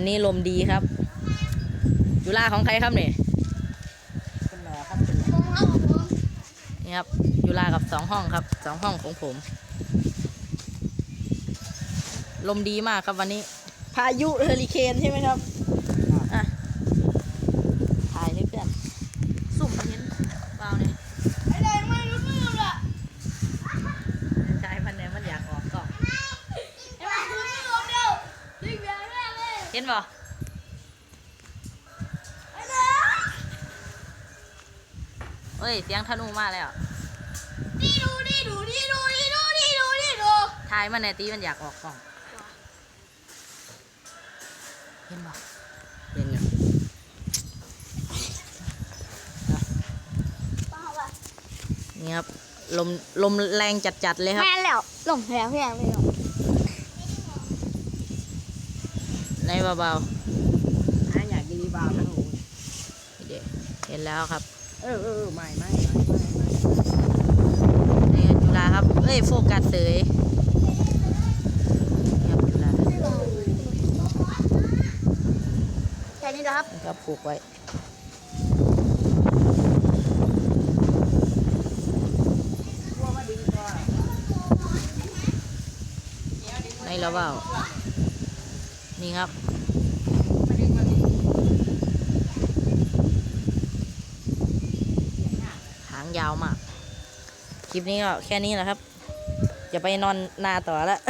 วันนี้ลมดีครับ จุฬาของใครครับเนี่ยนี่ครับยูล่อผมครับผมนี่ครับจุฬากับสองห้องครับสองห้องของผม ลมดีมากครับวันนี้ พายุเฮอริเคนใช่ไหมครับอะถ่ายให้เพื่อนสุ่มเห็นเปล่าเนี่ย ไอ้เด็กไม่รู้เรื่องเลย ชายพันเนี่ยมันอยากออกกล้อง ไอ้ไม่รู้เรื่องเดียวดึงแรงแรกเลย เห็นบ่ไอ้เด็กเฮ้ย เสียงธนูมาแล้วนี่ดูนี่ดูนี่ดูนี่ดูนี่ดูนี่ดูทายมันในตีมันอยากออกกล้อง เห็นบ่เห็นเนี่ยป้าว่ะนี่ครับ ลม ลมแรงจัดๆเลยครับ แม่แล้วหลงแล้วพี่แองเลย ในเบาอะอยากดีบ่าวทั้งหมดๆนี่เด็เห็นแล้วครับ เออเออเออไม่ไม่ไม่ไม่ไม่นี่ครับจุฬาครับ เอ้ยโฟกัสเสยนี่ครับจุฬาแค่นี้นะครับนี่ครับผูกไว้กลัวว่าดีกว่าในระเบา นี่ครับ หางยาวมาก คลิปนี้ก็แค่นี้แหละครับ อย่าไปนอนนาต่อแล้ว